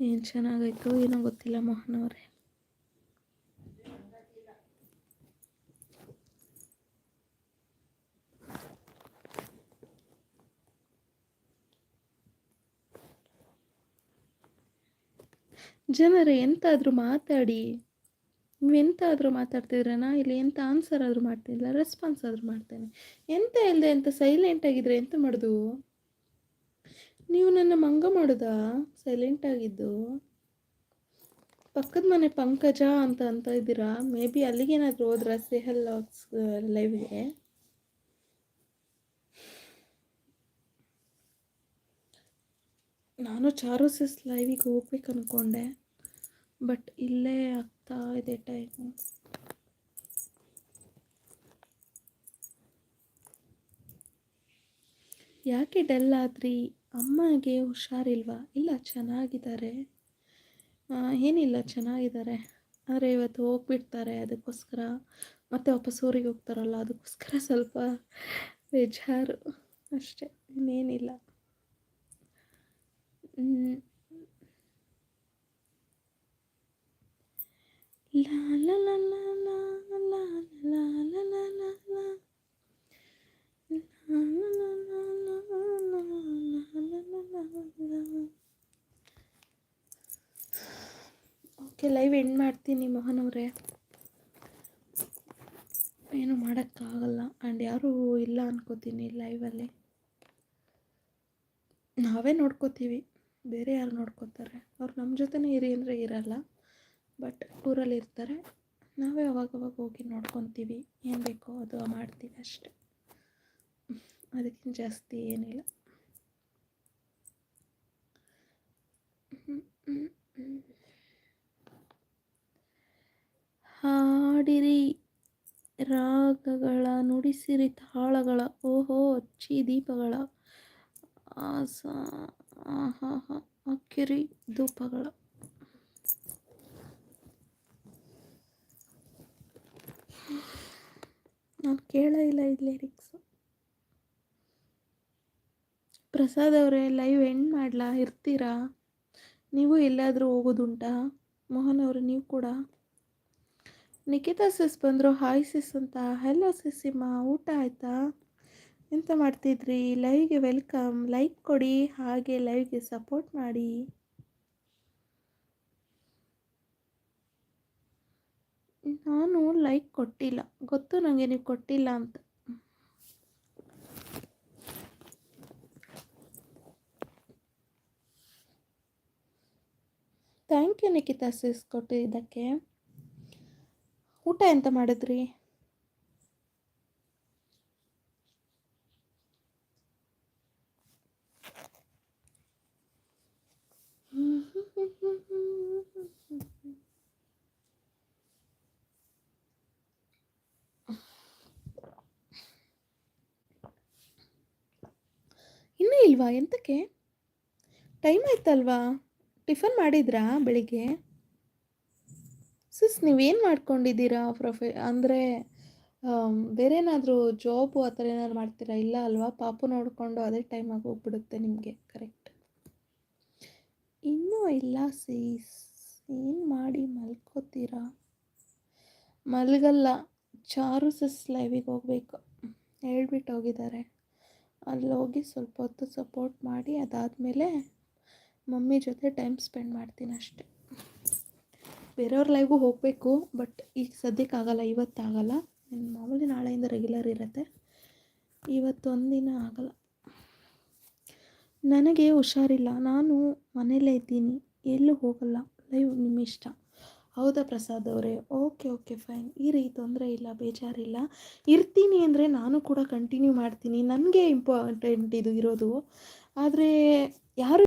ಏನು ಚೆನ್ನಾಗಾಯ್ತು ಏನೋ ಗೊತ್ತಿಲ್ಲ ಮೋಹನ್ ಅವರೇ ಜನರೇ, ಎಂತಾದರೂ ಮಾತಾಡಿ. ಎಂತಾದ್ರೂ ಮಾತಾಡ್ತಿದ್ರೆ ನಾ ಇಲ್ಲಿ ಎಂತ ಆನ್ಸರ್ ಆದರೂ ಮಾಡ್ತಿಲ್ಲ ರೆಸ್ಪಾನ್ಸ್ ಆದರೂ ಮಾಡ್ತೇನೆ. ಎಂತ ಇಲ್ಲದೆ ಎಂತ ಸೈಲೆಂಟ್ ಆಗಿದ್ರೆ ಎಂತ ಮಾಡೋದು? ನೀವು ನನ್ನ ಮಂಗ ಮಾಡೋದಾ? ಸೈಲೆಂಟ್ ಆಗಿದ್ದು. ಪಕ್ಕದ ಮನೆ ಪಂಕಜ ಅಂತ ಅಂತ ಇದ್ದೀರಾ? ಮೇ ಬಿ ಅಲ್ಲಿಗೇನಾದರೂ ಹೋದ್ರ ಸೇಹಲ್ ಲಾಗ್ಸ್ ಲೈವ್ಗೆ ನಾನು ಚಾರು ಸಿಸ್ ಲೈವಿಗೆ ಹೋಗ್ಬೇಕು ಅಂದ್ಕೊಂಡೆ ಬಟ್ ಇಲ್ಲೇ ಆಗ್ತಾ ಇದೆ ಟೈಮು ಯಾಕೆ ಡಲ್ ಆದ್ರಿ? ಅಮ್ಮಗೆ ಹುಷಾರಿಲ್ವಾ? ಇಲ್ಲ, ಚೆನ್ನಾಗಿದ್ದಾರೆ. ಏನಿಲ್ಲ, ಚೆನ್ನಾಗಿದ್ದಾರೆ. ಆದರೆ ಇವತ್ತು ಹೋಗ್ಬಿಡ್ತಾರೆ ಅದಕ್ಕೋಸ್ಕರ. ಮತ್ತೆ ವಾಪಸ್ ಊರಿಗೆ ಹೋಗ್ತಾರಲ್ಲ, ಅದಕ್ಕೋಸ್ಕರ ಸ್ವಲ್ಪ ಬೇಜಾರು. ಅಷ್ಟೇ, ಇನ್ನೇನಿಲ್ಲ. ಲಾ. ಓಕೆ ಲೈವ್ ಎಂಡ್ ಮಾಡ್ತೀನಿ ಮೋಹನ್ ಅವರೇ. ಏನು ಮಾಡೋಕ್ಕಾಗಲ್ಲ. ಆ್ಯಂಡ್ ಯಾರೂ ಇಲ್ಲ ಅನ್ಕೋತೀನಿ ಲೈವಲ್ಲಿ ನಾವೇ ನೋಡ್ಕೋತೀವಿ. ಬೇರೆ ಯಾರು ನೋಡ್ಕೋತಾರೆ. ಅವ್ರು ನಮ್ಮ ಜೊತೆನೇ ಇರಿ ಅಂದರೆ ಇರಲ್ಲ. ಬಟ್ ಊರಲ್ಲಿ ಇರ್ತಾರೆ. ನಾವೇ ಅವಾಗವಾಗ ಹೋಗಿ ನೋಡ್ಕೊತೀವಿ. ಏನು ಬೇಕೋ ಅದು ಮಾಡ್ತೀವಿ ಅಷ್ಟೆ. ಅದಕ್ಕಿಂತ ಜಾಸ್ತಿ ಏನಿಲ್ಲ. ನುಡಿಸಿರಿ ತಾಳಗಳ, ಓಹೋ ಅಚ್ಚಿ ದೀಪಗಳ, ಆಸ ಅಕ್ಕಿರಿ ಧೂಪಗಳ. ನಾನು ಕೇಳ ಇಲ್ಲ ಇದು ಲಿರಿಕ್ಸು ಪ್ರಸಾದ್ ಅವರೇ ಲೈವ್ ಎಂಡ್ ಮಾಡಲಾ? ಇರ್ತೀರಾ? ನೀವು ಎಲ್ಲಾದರೂ ಹೋಗೋದುಂಟಾ? ಮೋಹನ್ ಅವರು, ನೀವು ಕೂಡ? ನಿಖಿತಾ ಸಿಸ್ ಬಂದರು, ಹಾಯ್ ಸಿಸ್ ಅಂತ. ಹಲೋ ಸಿಸ್ಸಿಮ್ಮ ಊಟ ಆಯಿತಾ? ಎಂತ ಮಾಡ್ತಿದ್ರಿ? ಲೈವ್ಗೆ ವೆಲ್ಕಮ್ ಲೈಕ್ ಕೊಡಿ, ಹಾಗೆ ಲೈವ್ಗೆ ಸಪೋರ್ಟ್ ಮಾಡಿ. ನಾನು ಲೈಕ್ ಕೊಟ್ಟಿಲ್ಲ. ಗೊತ್ತು ನನಗೆ ನೀವು ಕೊಟ್ಟಿಲ್ಲ ಅಂತ. ಥ್ಯಾಂಕ್ ಯು ನಿಖಿತಾ ಸಿಸ್ ಕೊಟ್ಟಿದ್ದಕ್ಕೆ. ಊಟ ಎಂತ ಮಾಡಿದ್ರಿ? ಇನ್ನೂ ಇಲ್ವಾ ಎಂತಕ್ಕೆ? ಟೈಮ್ ಆಯ್ತಲ್ವಾ? ಟಿಫನ್ ಮಾಡಿದ್ರಾ ಬೆಳಿಗ್ಗೆ? ಸಿಸ್ ನೀವೇನು ಮಾಡ್ಕೊಂಡಿದ್ದೀರಾ, ಪ್ರೊಫೆ, ಅಂದರೆ ಬೇರೆ ಏನಾದರೂ ಜಾಬು ಆ ಥರ ಏನಾದ್ರು ಮಾಡ್ತೀರಾ? ಇಲ್ಲ ಅಲ್ವಾ? ಪಾಪು ನೋಡಿಕೊಂಡು ಅದೇ ಟೈಮ್ ಹೋಗ್ಬಿಡುತ್ತೆ ನಿಮಗೆ. ಕರೆಕ್ಟ್ ಇನ್ನೂ ಇಲ್ಲ ಸೀಸ್ ಏನು ಮಾಡಿ ಮಲ್ಕೋತೀರಾ? ಮಲಗಲ್ಲ. ಚಾರು ಸಿಸ್ ಲೈವಿಗೆ ಹೋಗ್ಬೇಕು. ಹೇಳ್ಬಿಟ್ಟು ಹೋಗಿದ್ದಾರೆ. ಅಲ್ಲಿ ಹೋಗಿ ಸ್ವಲ್ಪ ಹೊತ್ತು ಸಪೋರ್ಟ್ ಮಾಡಿ ಅದಾದಮೇಲೆ ಮಮ್ಮಿ ಜೊತೆ ಟೈಮ್ ಸ್ಪೆಂಡ್ ಮಾಡ್ತೀನಿ ಅಷ್ಟೆ. ಬೇರೆಯವ್ರ ಲೈವ್ಗೂ ಹೋಗಬೇಕು ಬಟ್ ಈಗ ಸದ್ಯಕ್ಕಾಗಲ್ಲ ಇವತ್ತಾಗಲ್ಲ ಮಾಮೂಲಿ ನಾಳೆಯಿಂದ ರೆಗ್ಯುಲರ್ ಇರುತ್ತೆ. ಇವತ್ತು ಒಂದಿನ ಆಗಲ್ಲ. ನನಗೆ ಹುಷಾರಿಲ್ಲ. ನಾನು ಮನೇಲೇ ಇದ್ದೀನಿ. ಎಲ್ಲೂ ಹೋಗಲ್ಲ. ಲೈವ್ ನಿಮ್ಮ ಇಷ್ಟ. ಹೌದಾ ಪ್ರಸಾದ್ ಅವರೇ? ಓಕೆ ಓಕೆ ಫೈನ್ ಈ ಇರಿ ತೊಂದರೆ ಇಲ್ಲ, ಬೇಜಾರಿಲ್ಲ. ಇರ್ತೀನಿ ಅಂದರೆ ನಾನು ಕೂಡ ಕಂಟಿನ್ಯೂ ಮಾಡ್ತೀನಿ. ನನಗೆ ಇಂಪಾರ್ಟೆಂಟ್ ಇದು ಇರೋದು. ಆದರೆ ಯಾರು